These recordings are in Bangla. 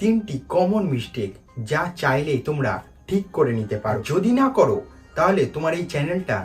তিনটি কমন মিস্টেক যা চাইলেই তোমরা ঠিক করে নিতে পারো। যদি না করো, তাহলে তোমার এই চ্যানেলটা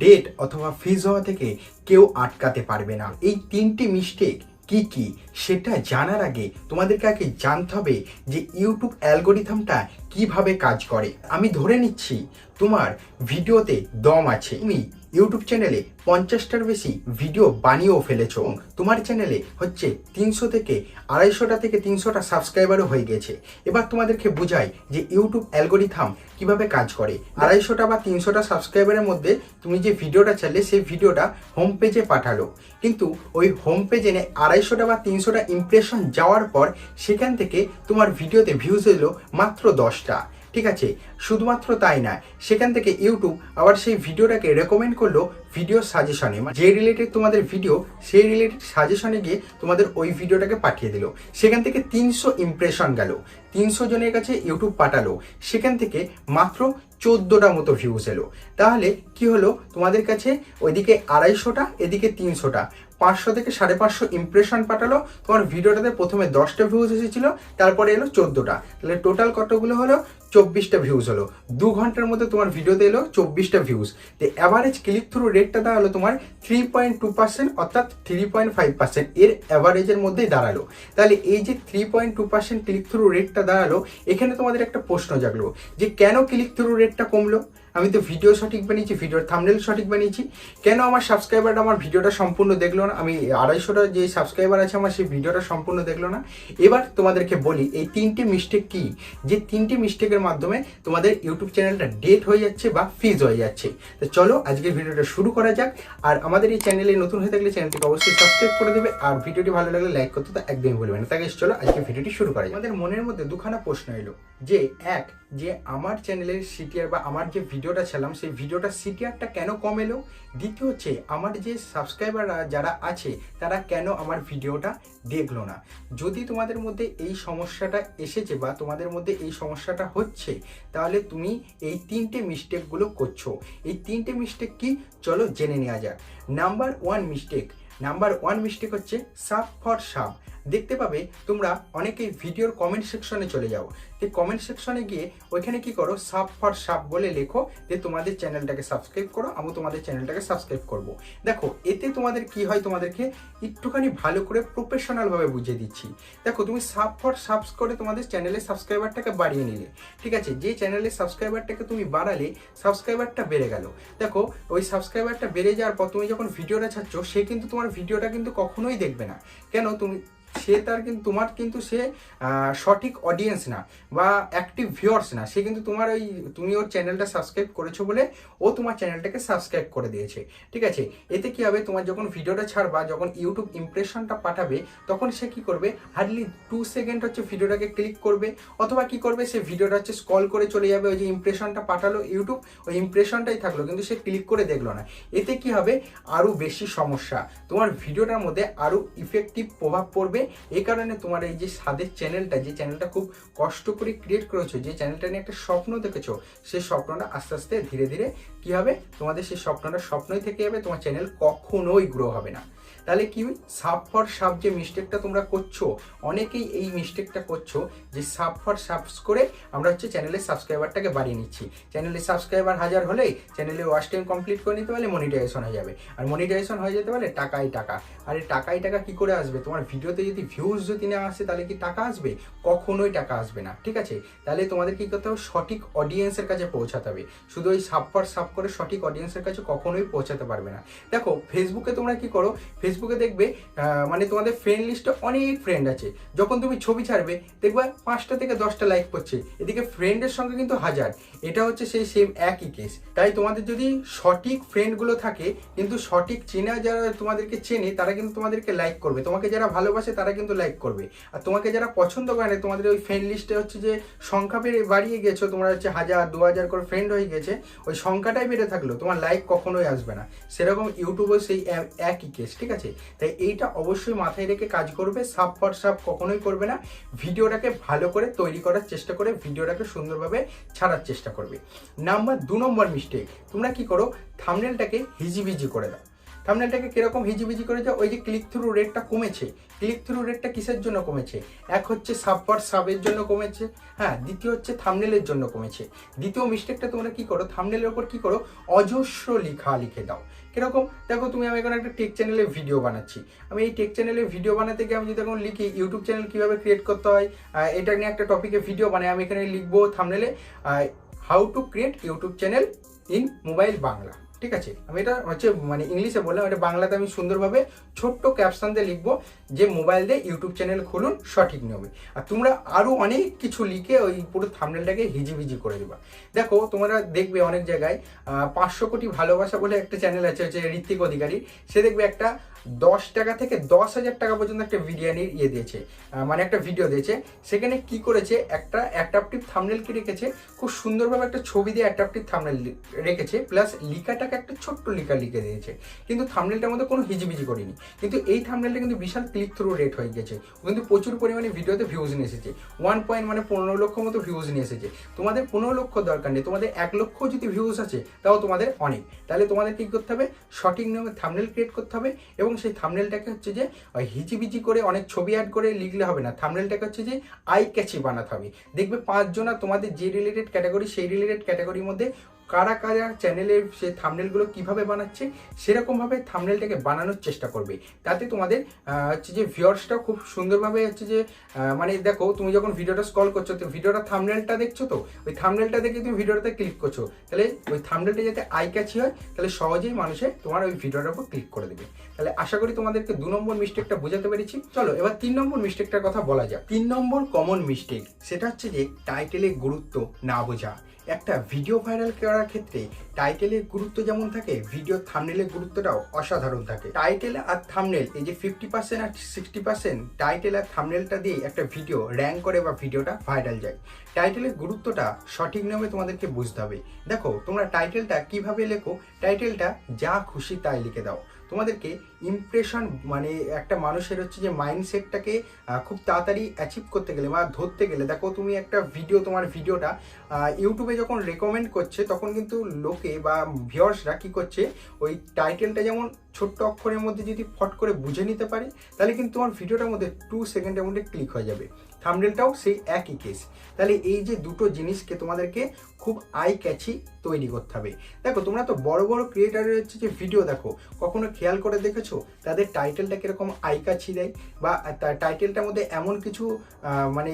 ডেট অথবা ফিজ হওয়া থেকে কেউ আটকাতে পারবে না। এই তিনটি মিস্টেক কি কি, সেটা জানার আগে তোমাদেরকে আগে জানতে হবে যে ইউটিউব অ্যালগোরিথমটা কীভাবে কাজ করে। আমি ধরে নিচ্ছি, তোমার ভিডিওতে দম আছে। তুমি ইউটিউব চ্যানেলে পঞ্চাশটার বেশি ভিডিও বানিয়েও ফেলেছো। তোমার চ্যানেলে হচ্ছে তিনশো থেকে আড়াইশোটা থেকে তিনশোটা সাবস্ক্রাইবারও হয়ে গেছে। এবার তোমাদেরকে বোঝাই যে ইউটিউব অ্যালগোরিথাম কীভাবে কাজ করে। আড়াইশোটা বা তিনশোটা সাবস্ক্রাইবারের মধ্যে তুমি যে ভিডিওটা চাইলে সেই ভিডিওটা হোম পেজে পাঠালো। কিন্তু ওই হোম পেজে আড়াইশোটা বা তিনশোটা ইমপ্রেশন যাওয়ার পর সেখান থেকে তোমার ভিডিওতে ভিউজ এলো মাত্র দশটা। ঠিক আছে? শুধুমাত্র তাই না সেখান থেকে ইউটিউব আবার সেই ভিডিওটাকে রেকমেন্ড করল ভিডিও সাজেশনে যে রিলেটেড তোমাদের ভিডিও সেই রিলেটেড সাজেশনে গিয়ে তোমাদের ওই ভিডিওটাকে পাঠিয়ে দিল। সেখান থেকে তিনশো ইমপ্রেশন গেল। তিনশো জনের কাছে ইউটিউব পাঠালো। সেখান থেকে মাত্র চোদ্দোটা মতো ভিউজ এলো। তাহলে কি হলো? তোমাদের কাছে ওইদিকে আড়াইশোটা, এদিকে তিনশোটা। পাঁচশো থেকে সাড়ে পাঁচশো ইমপ্রেশন পাঠালো। তোমার ভিডিওটাতে প্রথমে দশটা ভিউজ এসেছিল, তারপরে এলো চোদ্দোটা। তাহলে টোটাল কতগুলো হলো? চব্বিশটা ভিউজ হলো। দু ঘণ্টার মধ্যে তোমার ভিডিওতে এলো চব্বিশটা ভিউজ তো অ্যাভারেজ ক্লিক থ্রু রেটটা দাঁড়াল তোমার থ্রি পয়েন্ট টু পার্সেন্ট অর্থাৎ থ্রি পয়েন্ট ফাইভ পার্সেন্ট এর অ্যাভারেজের মধ্যেই দাঁড়াল। তাহলে এই যে three point two percent click through রেটটা দাঁড়াল, এখানে তোমাদের একটা প্রশ্ন জাগলো যে কেন ক্লিক থ্রু রেটটা কমলো? আমি তো ভিডিও সঠিক বানিয়েছি ভিডিওর থামনেল সঠিক বানিয়েছি। কেন আমার সাবস্ক্রাইবারটা আমার ভিডিওটা সম্পূর্ণ দেখল না? আমি আড়াইশোটা যে সাবস্ক্রাইবার আছে আমার, সেই ভিডিওটা সম্পূর্ণ দেখল না। এবার তোমাদেরকে বলি, এই তিনটি মিস্টেক কি? যে তিনটে মিস্টেকের মাধ্যমে তোমাদের ইউটিউব চ্যানেলটা ডেট হয়ে যাচ্ছে বা ফিজ হয়ে যাচ্ছে। তো চলো আজকের ভিডিওটা শুরু করা যাক। আর আমাদের এই চ্যানেলে নতুন হয়ে থাকলে চ্যানেলটিকে অবশ্যই সাবস্ক্রাইব করে দেবে। আর ভিডিওটি ভালো লাগলে লাইক করতে তো একদমই বলবে না। তাই চলো আজকে ভিডিওটি শুরু করা যাক। আমাদের মনের মধ্যে দুখানা প্রশ্ন এলো। যে, এক যে আমার চ্যানেলের সিটিআর বা আমার যে ভিডিওটা ছিলাম সেই ভিডিওটা সিটিআরটা কেন কম এলো? দ্বিতীয় হচ্ছে, আমার যে সাবস্ক্রাইবাররা যারা আছে, তারা কেন আমার ভিডিওটা দেখল না? যদি তোমাদের মধ্যে এই সমস্যাটা এসেছে বা তোমাদের মধ্যে এই সমস্যাটা হচ্ছে, তাহলে তুমি এই তিনটে মিস্টেকগুলো করছ। এই তিনটে মিস্টেক কি? চলো জেনে নেওয়া যাক। Number one mistake number one mistake হচ্ছে সাব ফর সাব দেখতে পাবে তোমরা অনেকেই ভিডিওর কমেন্ট সেকশনে চলে যাও। তো কমেন্ট সেকশনে গিয়ে ওইখানে কি করো সাব ফর সাব বলে লেখো যে তোমাদের চ্যানেলটাকে সাবস্ক্রাইব করো আমি তোমাদের চ্যানেলটাকে সাবস্ক্রাইব করব। দেখো, এতে তোমাদের কি হয় তোমাদেরকে একটুখানি ভালো করে প্রফেশনালভাবে বুঝিয়ে দিচ্ছি। দেখো, তুমি সাব ফর সাবস করে তোমাদের চ্যানেলের সাবস্ক্রাইবারটাকে বাড়িয়ে নিলে, ঠিক আছে? যে চ্যানেলের সাবস্ক্রাইবারটাকে তুমি বাড়ালে সাবস্ক্রাইবারটা বেড়ে গেল। দেখো, ওই সাবস্ক্রাইবারটা বেড়ে যাওয়ার পর তুমি যখন ভিডিওটা ছাড়ছো, সে কিন্তু তোমার ভিডিওটা কিন্তু কখনোই দেখবে না। কেন? তুমি সে তার কিন্তু, তোমার কিন্তু সে সঠিক অডিয়েন্স না বা অ্যাক্টিভ ভিউয়ার্স না। সে কিন্তু তোমার ওই, তুমি ওর চ্যানেলটা সাবস্ক্রাইব করেছ বলে ও তোমার চ্যানেলটাকে সাবস্ক্রাইব করে দিয়েছে। ঠিক আছে? এতে কি হবে? তোমার যখন ভিডিওটা ছাড়বা, যখন ইউটিউব ইমপ্রেশনটা পাঠাবে, তখন সে কি করবে? হার্ডলি টু সেকেন্ড হচ্ছে ভিডিওটাকে ক্লিক করবে। অথবা কি করবে? সে ভিডিওটা হচ্ছে স্কল করে চলে যাবে, ওই যে ইমপ্রেশনটা পাঠালো ইউটিউব ওই ইমপ্রেশনটাই থাকল, কিন্তু সে ক্লিক করে দেখল না। এতে কি হবে? আরও বেশি সমস্যা। তোমার ভিডিওটার মধ্যে আরও ইফেক্টিভ প্রভাব পড়বে। এই কারণে তোমার এই যে স্বাদের চ্যানেলটা যে চ্যানেলটা খুব কষ্ট করে ক্রিয়েট করেছ, যে চ্যানেলটা নিয়ে একটা স্বপ্ন দেখেছ, সেই স্বপ্নটা আস্তে আস্তে ধীরে ধীরে কি হবে? তোমাদের সেই স্বপ্নটা স্বপ্নই থেকে যাবে, তোমার চ্যানেল কখনোই গ্রো হবে না। তাহলে কি সাব ফর সাব যে মিস্টেকটা তোমরা করছ, অনেকেই এই মিস্টেকটা করছ যে সাব ফর সাবস করে আমরা হচ্ছে চ্যানেলের সাবস্ক্রাইবারটাকে বাড়িয়ে নিচ্ছি। চ্যানেলের সাবস্ক্রাইবার হাজার হলে চ্যানেলে ওয়াচ টাইম কমপ্লিট করে নিতে পারলে মনিটাইজেশন হয়ে যাবে। আর মনিটাইজেশন হয়ে যেতে পারলে টাকাই টাকা। আর এই টাকাই টাকা কি করে আসবে? তোমার ভিডিওতে যদি ভিউজ যদি না আসে, তাহলে কি টাকা আসবে? কখনোই টাকা আসবে না, ঠিক আছে? তাহলে তোমাদের কি করতে হবে? সঠিক অডিয়েন্সের কাছে পৌঁছাতে হবে। শুধু ওই সাব ফর সাব করে সঠিক অডিয়েন্সের কাছে কখনোই পৌঁছাতে পারবে না। দেখো ফেসবুকে তোমরা কি করো? ফেসবুকে দেখবে মানে তোমাদের ফ্রেন্ড লিস্টে অনেক ফ্রেন্ড আছে। যখন তুমি ছবি ছাড়বে, দেখবে পাঁচটা থেকে দশটা লাইক করছে। এদিকে ফ্রেন্ডের সঙ্গে কিন্তু হাজার। এটা হচ্ছে সেই সেম একই কেস তাই তোমাদের যদি সঠিক ফ্রেন্ডগুলো থাকে, কিন্তু সঠিক চেনা যারা তোমাদেরকে চেনে, তারা কিন্তু তোমাদেরকে লাইক করবে। তোমাকে যারা ভালোবাসে, তারা কিন্তু লাইক করবে। আর তোমাকে যারা পছন্দ করে না, তোমাদের ওই ফ্রেন্ড লিস্টে হচ্ছে যে সংখ্যা বেড়ে, বাড়িয়ে গেছো, তোমরা হচ্ছে হাজার দু হাজার করে ফ্রেন্ড হয়ে গেছে, ওই সংখ্যাটাই বেড়ে থাকল। তোমার লাইক কখনোই আসবে না। সেরকম ইউটিউবেও সেই একই কেস ঠিক আছে? তাই এইটা অবশ্যই মাথায় রেখে কাজ করবে সাব ফর সাব কখনোই করবে না। ভিডিওটাকে ভালো করে তৈরি করার চেষ্টা করে ভিডিওটাকে সুন্দরভাবে ছাড়ার চেষ্টা করবে। নাম্বার দু নম্বর মিস্টেক তোমরা কি করো থামনেলটাকে হিজিবিজি করে দাও। থামনেলটাকে কীরকম হিজিবিজি করে করেছে ওই যে ক্লিক থ্রু রেটটা কমেছে। ক্লিক থ্রু রেটটা কিসের জন্য কমেছে? এক হচ্ছে সাব পার সাবের জন্য কমেছে হ্যাঁ দ্বিতীয় হচ্ছে থামনেলের জন্য কমেছে। দ্বিতীয় মিস্টেকটা তোমরা কি করো? থামনেলের ওপর কি করো? অজস্র লেখা লিখে দাও। কীরকম? দেখো তুমি, আমি এখন একটা টেক চ্যানেলে ভিডিও বানাচ্ছি। আমি এই টেক চ্যানেলে ভিডিও বানাতে গিয়ে আমি যদি এখন লিখি ইউটিউব চ্যানেল কীভাবে ক্রিয়েট করতে হয় এটা নিয়ে একটা টপিকে ভিডিও বানাই, আমি এখানে লিখব থামনেলে how to create YouTube channel in mobile Bangla. ঠিক আছে? আমি এটা হচ্ছে মানে ইংলিশে বললাম, এটা বাংলাতে আমি সুন্দরভাবে ছোট্ট ক্যাপশন দিয়ে লিখব যে মোবাইল দিয়ে ইউটিউব চ্যানেল খুলুন, সঠিক নিয়মে। আর তোমরা আরও অনেক কিছু লিখে ওই পুরো থামনেলটাকে হিজিবিজি করে দেবা। দেখো, তোমরা দেখবে অনেক জায়গায় পাঁচশো কোটি ভালোবাসা বলে একটা চ্যানেল আছে হচ্ছে ঋত্বিক অধিকারী। সে দেখবে একটা দশ টাকা থেকে দশ হাজার টাকা পর্যন্ত একটা বিরিয়ানির ইয়ে দিয়েছে মানে একটা ভিডিও দিয়েছে। সেখানে কি করেছে? একটা অ্যাট্রাকটিভ থামনেল কি রেখেছে, খুব সুন্দরভাবে একটা ছবি দিয়ে অ্যাট্রাকটিভ থামনেল রেখেছে প্লাস লিখাটাকে একটা ছোট্ট লিখা লিখে দিয়েছে। কিন্তু থামনেলটার মধ্যে কোনো হিজিবিজি করিনি। কিন্তু এই থামনেলটা কিন্তু বিশাল ক্লিক থ্রু রেট হয়ে গেছে। কিন্তু প্রচুর পরিমাণে ভিডিওতে ভিউজ নিয়ে এসেছে। ওয়ান পয়েন্ট মানে পনেরো লক্ষ মতো ভিউজ নিয়ে এসেছে। তোমাদের পনেরো লক্ষ দরকার নেই। তোমাদের এক লক্ষ যদি ভিউজ আছে, তাও তোমাদের অনেক। তাহলে তোমাদের কি করতে হবে? সঠিক নিয়মে থামনেল ক্রিয়েট করতে হবে এবং সেই থামনেলটাকে হচ্ছে যে, ওই করে অনেক ছবি অ্যাড করে লিখলে হবে না। থামনেলটাকে হচ্ছে যে আই ক্যাচি বানাতে হবে। দেখবে পাঁচজনা তোমাদের যে রিলেটেড ক্যাটাগরি সেই রিলেটেড ক্যাটাগরির মধ্যে কারা কারা চ্যানেলের সে থামনেলগুলো কীভাবে বানাচ্ছে, সেরকমভাবে থামনেলটাকে বানানোর চেষ্টা করবে। তাতে তোমাদের হচ্ছে যে ভিউয়ার্সটাও খুব সুন্দরভাবে হচ্ছে যে মানে দেখো, তুমি যখন ভিডিওটা স্কল করছ, তো ভিডিওটা থামনেলটা দেখছ তো? ওই থামনেলটা দেখে তুমি ভিডিওটাতে ক্লিক করছ। তাহলে ওই থামনেলটা যাতে আই ক্যাচি হয়, তাহলে সহজেই মানুষে তোমার ওই ভিডিওটার উপর ক্লিক করে দেবে। তাহলে আশা করি তোমাদেরকে দু নম্বর মিস্টেকটা বোঝাতে পেরেছি। চলো, এবার তিন নম্বর মিস্টেকটার কথা বলা যাক। তিন নম্বর কমন মিস্টেক সেটা হচ্ছে যে টাইটেলের গুরুত্ব না বোঝা। একটা ভিডিও ভাইরাল করার ক্ষেত্রে টাইটেলের গুরুত্ব যেমন থাকে ভিডিও থামনেলের গুরুত্বটাও অসাধারণ থাকে। টাইটেল আর থামনেল এই যে ফিফটি পার্সেন্ট আর সিক্সটি পার্সেন্ট টাইটেল আর থামনেলটা দিয়ে একটা ভিডিও র্যাঙ্ক করে বা ভিডিওটা ভাইরাল যায়। টাইটেলের গুরুত্বটা সঠিক নিয়মে তোমাদেরকে বুঝতে হবে। দেখো, তোমরা টাইটেলটা কীভাবে লেখো টাইটেলটা যা খুশি তাই লিখে দাও। তোমাদেরকে ইমপ্রেশন মানে একটা মানুষের হচ্ছে যে মাইন্ডসেটটাকে খুব তাড়াতাড়ি অ্যাচিভ করতে গেলে বা ধরতে গেলে, দেখো তুমি একটা ভিডিও তোমার ভিডিওটা ইউটিউবে যখন রেকমেন্ড করছে, তখন কিন্তু লোকে বা ভিউয়ার্সরা কী করছে, ওই টাইটেলটা যেমন ছোট্ট অক্ষরের মধ্যে যদি ফট করে বুঝে নিতে পারে, তাহলে কিন্তু তোমার ভিডিওটার মধ্যে টু সেকেন্ডের মধ্যে ক্লিক হয়ে যাবে। থামডেলটাও সেই একই কেস তাহলে এই যে দুটো জিনিসকে তোমাদেরকে খুব আই ক্যাচি তৈরি করতে হবে। দেখো, তোমরা তো বড় বড় ক্রিয়েটারের হচ্ছে যে ভিডিও দেখো, কখনো খেয়াল করে দেখেছ? তাদের টাইটেলটা কীরকম আই কাছি দেয়? বা তার টাইটেলটার মধ্যে এমন কিছু মানে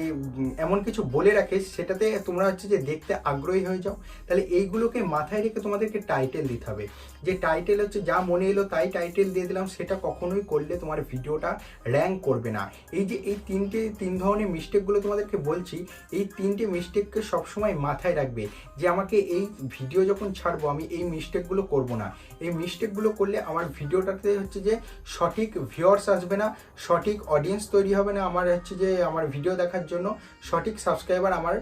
এমন কিছু বলে রাখে, সেটাতে তোমরা হচ্ছে যে দেখতে আগ্রহী হয়ে যাও। তাহলে এইগুলোকে মাথায় রেখে তোমাদেরকে টাইটেল দিতে হবে। যে টাইটেল হচ্ছে, যা মনে এলো তাই টাইটেল দিয়ে দিলাম, সেটা কখনোই করলে তোমার ভিডিওটা র্যাঙ্ক করবে না। এই যে এই তিনটে, তিন ধরনের মিস্টেকগুলো তোমাদেরকে বলছি, এই তিনটে মিস্টেককে সবসময় মাথায় রাখবে। যে আমাকে এই ভিডিও যখন ছাড়বো, আমি এই মিস্টেকগুলো করব না। এই মিস্টেকগুলো করলে আমার ভিডিওটাতে হচ্ছে যে সঠিক ভিউয়ার্স আসবে না, সঠিক অডিয়েন্স তৈরি হবে না। আমার হচ্ছে যে আমার ভিডিও দেখার জন্য সঠিক সাবস্ক্রাইবার আমার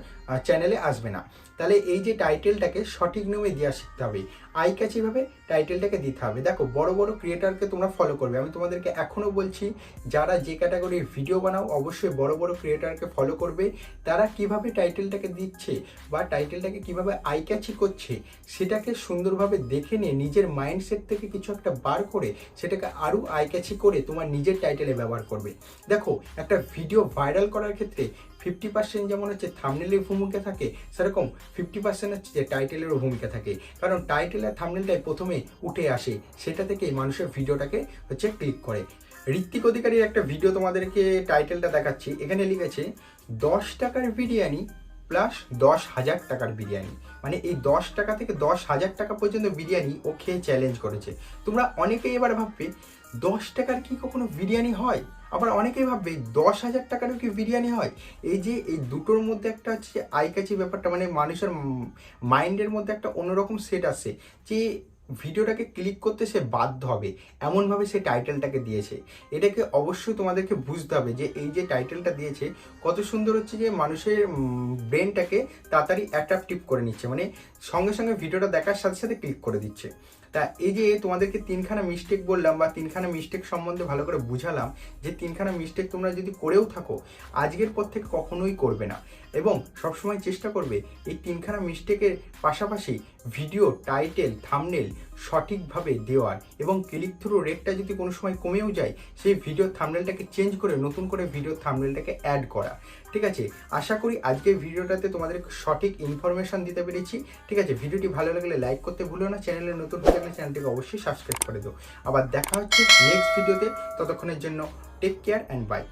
চ্যানেলে আসবে না। তাহলে এই যে টাইটেলটাকে সঠিক নিয়মে দেওয়া শিখতে হবে। আই ক্যাচিভাবে টাইটেলটাকে দিতে হবে। দেখো, বড় বড় ক্রিয়েটারকে তোমরা ফলো করবে। আমি তোমাদেরকে এখনও বলছি, যারা যে ক্যাটাগরির ভিডিও বানাও, অবশ্যই বড় বড় ক্রিয়েটারকে ফলো করবে। তারা কীভাবে টাইটেলটাকে দিচ্ছে বা টাইটেলটাকে কীভাবে আই ক্যাচি করছে, সেটাকে সুন্দরভাবে দেখে নিয়ে নিজের মাইন্ডসেট থেকে কিছু একটা বার করে সেটাকে আরও আই ক্যাচি করে তোমার নিজের টাইটেলে ব্যবহার করবে। দেখো, একটা ভিডিও ভাইরাল করার ক্ষেত্রে ফিফটি পার্সেন্ট যেমন হচ্ছে থামনেলের ভূমিকা থাকে, সেরকম ফিফটি পার্সেন্ট হচ্ছে যে টাইটেলেরও ভূমিকা থাকে। কারণ টাইটেল আর থামনেলটাই প্রথমে উঠে আসে, সেটা থেকেই মানুষের ভিডিওটাকে হচ্ছে ক্লিক করে। ঋত্বিক অধিকারীর একটা ভিডিও তোমাদেরকে টাইটেলটা দেখাচ্ছি। এখানে লিখেছে, দশ টাকার বিরিয়ানি প্লাস দশ হাজার টাকার বিরিয়ানি। মানে এই দশ টাকা থেকে দশ হাজার টাকা পর্যন্ত বিরিয়ানি ও খেয়ে চ্যালেঞ্জ করেছে। তোমরা অনেকেই এবার ভাববে, দশ টাকার কি কখনো বিরিয়ানি হয়? আবার অনেকেই ভাববে, দশ হাজার টাকারও কি বিরিয়ানি হয়? এই যে, এই দুটোর মধ্যে একটা হচ্ছে আইকাচি ব্যাপারটা মানে মানুষের মাইন্ডের মধ্যে একটা অন্যরকম সেট আসে যে ভিডিওটাকে ক্লিক করতে সে বাধ্য হবে। এমনভাবে সে টাইটেলটাকে দিয়েছে। এটাকে অবশ্যই তোমাদেরকে বুঝতে হবে যে এই যে টাইটেলটা দিয়েছে, কত সুন্দর হচ্ছে যে মানুষের ব্রেনটাকে তাড়াতাড়ি অ্যাট্রাকটিভ করে নিচ্ছে। মানে সঙ্গে সঙ্গে ভিডিওটা দেখার সাথে সাথে ক্লিক করে দিচ্ছে। তা এই যে তোমাদেরকে তিনখানা মিস্টেক বললাম বা তিনখানা মিস্টেক সম্বন্ধে ভালো করে বুঝালাম যে তিনখানা মিস্টেক তোমরা যদি করেও থাকো, আজকের পর থেকে কখনোই করবে না। এবং সবসময় চেষ্টা করবে এই তিনখানা মিস্টেকের পাশাপাশি ভিডিও টাইটেল থামনেল সঠিকভাবে দেওয়ার এবং ক্লিক থ্রু রেটটা যদি কোনো সময় কমেও যায়, সেই ভিডিও থামনেলটাকে চেঞ্জ করে নতুন করে ভিডিও থামনেলটাকে অ্যাড করা। ঠিক আছে? আশা করি আজকের ভিডিওটাতে তোমাদের সঠিক ইনফরমেশন দিতে পেরেছি। ঠিক আছে? ভিডিওটি ভালো লাগলে লাইক করতে ভুলো না। চ্যানেলে নতুন হয়ে থাকলে চ্যানেলটিকে অবশ্যই সাবস্ক্রাইব করে দিও। আবার দেখা হচ্ছে নেক্সট ভিডিওতে ততক্ষণের জন্য টেক কেয়ার অ্যান্ড বাই